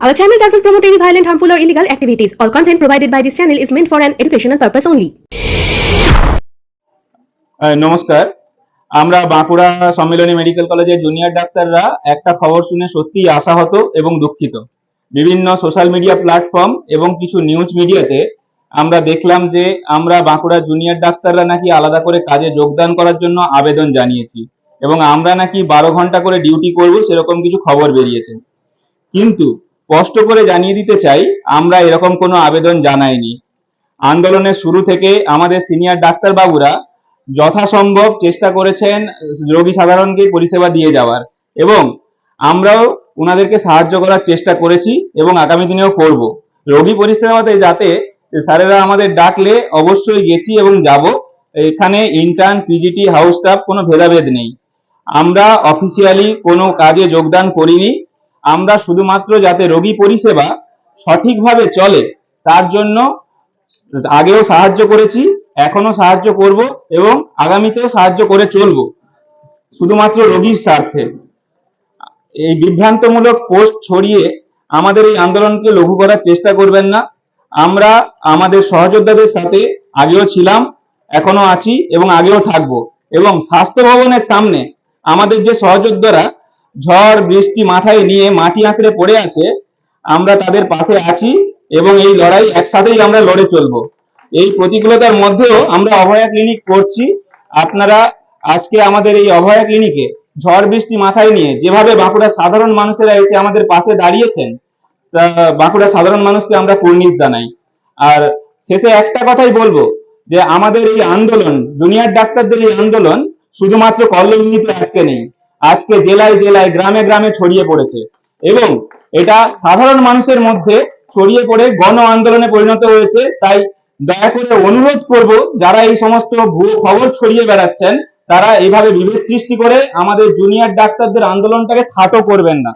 Our channel doesn't promote any violent, harmful, or illegal activities. All content provided by this channel is meant for an educational purpose only. নমস্কার আমরা Bankura Sammilani medical কলেজের junior ডাক্তাররা একটা খবর শুনে সত্যিই আশাহত এবং দুঃখিত বিভিন্ন সোশ্যাল মিডিয়া প্ল্যাটফর্ম এবং কিছু নিউজ মিডিয়াতে আমরা দেখলাম যে আমরা বাঁকুড়া জুনিয়র ডাক্তাররা নাকি আলাদা করে কাজে যোগদান করার জন্য আবেদন জানিয়েছি এবং আমরা নাকি বারো ঘণ্টা করে ডিউটি করব সেরকম কিছু খবর বেরিয়েছে কিন্তু স্পষ্ট করে জানিয়ে দিতে চাই, আমরা এরকম কোনো আবেদন জানাইনি। আন্দোলনের শুরু থেকে আমাদের সিনিয়র ডাক্তারবাবুরা যথাসম্ভব চেষ্টা করেছেন রোগী সাধারণকে পরিষেবা দিয়ে যাওয়ার এবং আমরাও ওনাদেরকে সাহায্য করার চেষ্টা করেছি এবং আগামী দিনেও করব। রোগী পরিষেবাতে যাতে স্যারেরা আমাদের ডাকলে অবশ্যই গেছি এবং যাব। এখানে ইন্টার্ন পিজিটি হাউস স্টাফ কোনো ভেদাভেদ নেই। আমরা অফিসিয়ালি কোনো কাজে যোগদান করিনি। আমরা শুধুমাত্র যাতে রোগী পরিষেবা সঠিকভাবে চলে, তার জন্য আগেও সাহায্য করেছি এখনও সাহায্য করব এবং আগামীতেও সাহায্য করে চলব। শুধুমাত্র রোগীর স্বার্থে। এই বিভ্রান্তমূলক পোস্ট ছড়িয়ে আমাদের এই আন্দোলনকে লঘু করার চেষ্টা করবেন না। আমরা আমাদের সহযোদ্ধাদের সাথে আগেও ছিলাম এখনও আছি এবং আগেও থাকব। এবং স্বাস্থ্য ভবনের সামনে আমাদের যে সহযোদ্ধারা ঝড়, বৃষ্টি মাথায় নিয়ে মাটি আঁকড়ে পড়ে আছে, আমরা তাদের পাশে আছি এবং এই লড়াই একসাথেই আমরা লড়ে চলবো। এই প্রতিকূলতার মধ্যেও আমরা অভয়া ক্লিনিক করছি। আপনারা আজকে আমাদের এই অভয়া ক্লিনিকে ঝড়, বৃষ্টি মাথায় নিয়ে যেভাবে বাঁকুড়ার সাধারণ মানুষেরা এসে আমাদের পাশে দাঁড়িয়েছেন বাঁকুড়া সাধারণ মানুষকে আমরা কুর্নিশ জানাই। আর শেষে একটা কথাই বলব, যে আমাদের এই আন্দোলন, জুনিয়র ডাক্তারদের এই আন্দোলন শুধুমাত্র কল্যাণীতে আটকে নেই। আজকে জেলায় জেলায় গ্রামে গ্রামে ছড়িয়ে পড়েছে এবং এটা সাধারণ মানুষের মধ্যে ছড়িয়ে পড়ে গণ আন্দোলনে পরিণত হয়েছে তাই দয়া করে অনুরোধ করব যারা এই সমস্ত ভুয়ো খবর ছড়িয়ে বেড়াচ্ছেন তারা এইভাবে বিভেদ সৃষ্টি করে আমাদের জুনিয়র ডাক্তারদের আন্দোলনটাকে খাটো করবেন না